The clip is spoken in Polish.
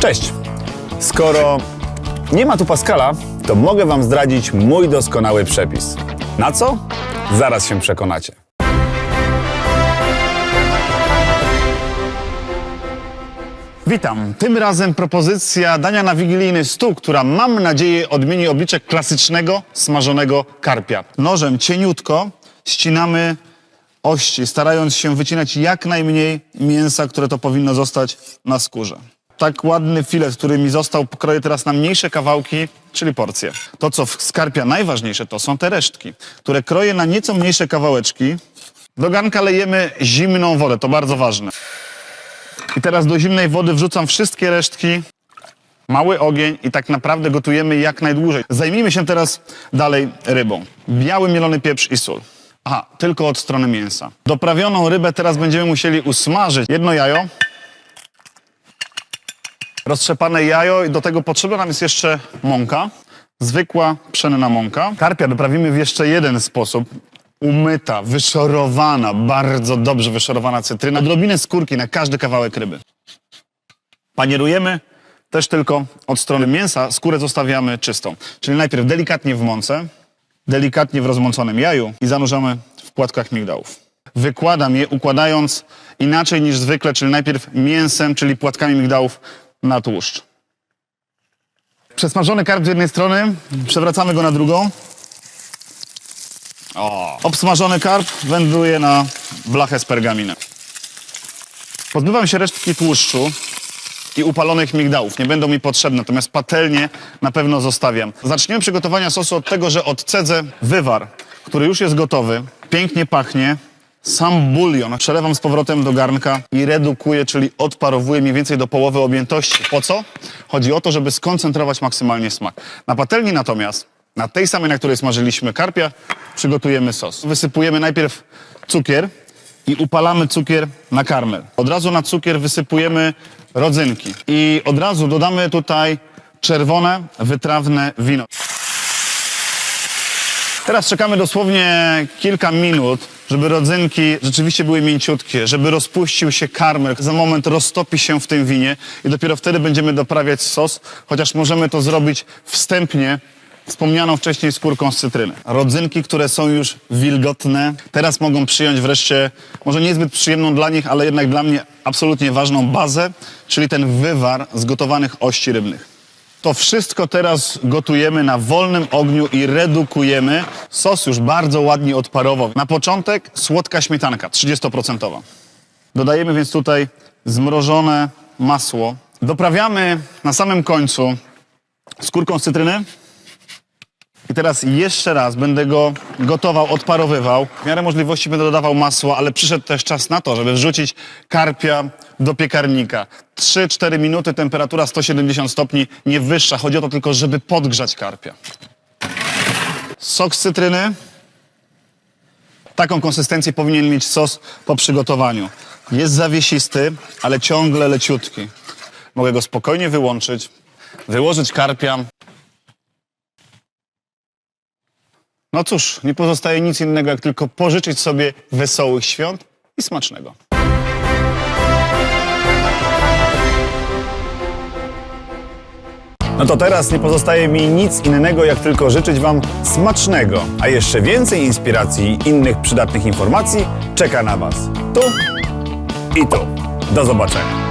Cześć! Skoro nie ma tu Pascala, to mogę Wam zdradzić mój doskonały przepis. Na co? Zaraz się przekonacie. Witam. Tym razem propozycja dania na wigilijny stół, która mam nadzieję odmieni oblicze klasycznego smażonego karpia. Nożem cieniutko ścinamy ości, starając się wycinać jak najmniej mięsa, które to powinno zostać na skórze. Tak ładny filet, który mi został, pokroję teraz na mniejsze kawałki, czyli porcje. To, co w skarpia najważniejsze, to są te resztki, które kroję na nieco mniejsze kawałeczki. Do garnka lejemy zimną wodę, to bardzo ważne. I teraz do zimnej wody wrzucam wszystkie resztki, mały ogień i tak naprawdę gotujemy jak najdłużej. Zajmijmy się teraz dalej rybą. Biały mielony pieprz i sól. Aha, tylko od strony mięsa. Doprawioną rybę teraz będziemy musieli usmażyć. Jedno jajo, roztrzepane jajo i do tego potrzebna nam jest jeszcze mąka. Zwykła pszenna mąka. Karpia doprawimy w jeszcze jeden sposób. Umyta, wyszorowana, bardzo dobrze wyszorowana cytryna. Odrobinę skórki na każdy kawałek ryby. Panierujemy też tylko od strony mięsa. Skórę zostawiamy czystą. Czyli najpierw delikatnie w mące, delikatnie w rozmąconym jaju i zanurzamy w płatkach migdałów. Wykładam je układając inaczej niż zwykle, czyli najpierw mięsem, czyli płatkami migdałów na tłuszcz. Przesmażony karp z jednej strony, przewracamy go na drugą. O. Obsmażony karp wędruje na blachę z pergaminem. Pozbywam się resztki tłuszczu i upalonych migdałów. Nie będą mi potrzebne, natomiast patelnię na pewno zostawiam. Zaczniemy przygotowania sosu od tego, że odcedzę wywar, który już jest gotowy. Pięknie pachnie. Sam bulion przelewam z powrotem do garnka i redukuję, czyli odparowuję mniej więcej do połowy objętości. Po co? Chodzi o to, żeby skoncentrować maksymalnie smak. Na patelni natomiast, na tej samej, na której smażyliśmy karpia, przygotujemy sos. Wysypujemy najpierw cukier i upalamy cukier na karmel. Od razu na cukier wysypujemy rodzynki i od razu dodamy tutaj czerwone, wytrawne wino. Teraz czekamy dosłownie kilka minut, żeby rodzynki rzeczywiście były mięciutkie, żeby rozpuścił się karmel. Za moment roztopi się w tym winie i dopiero wtedy będziemy doprawiać sos, chociaż możemy to zrobić wstępnie wspomnianą wcześniej skórką z cytryny. Rodzynki, które są już wilgotne, teraz mogą przyjąć wreszcie, może niezbyt przyjemną dla nich, ale jednak dla mnie absolutnie ważną bazę, czyli ten wywar z gotowanych ości rybnych. To wszystko teraz gotujemy na wolnym ogniu i redukujemy. Sos już bardzo ładnie odparował. Na początek słodka śmietanka, 30%. Dodajemy więc tutaj zmrożone masło. Doprawiamy na samym końcu skórką z cytryny. I teraz jeszcze raz będę go gotował, odparowywał. W miarę możliwości będę dodawał masło, ale przyszedł też czas na to, żeby wrzucić karpia do piekarnika. 3-4 minuty, temperatura 170 stopni, nie wyższa. Chodzi o to tylko, żeby podgrzać karpia. Sok z cytryny. Taką konsystencję powinien mieć sos po przygotowaniu. Jest zawiesisty, ale ciągle leciutki. Mogę go spokojnie wyłączyć, wyłożyć karpia, No cóż, nie pozostaje nic innego, jak tylko pożyczyć sobie wesołych świąt i smacznego. No to teraz nie pozostaje mi nic innego, jak tylko życzyć Wam smacznego, a jeszcze więcej inspiracji i innych przydatnych informacji czeka na Was tu i tu. Do zobaczenia.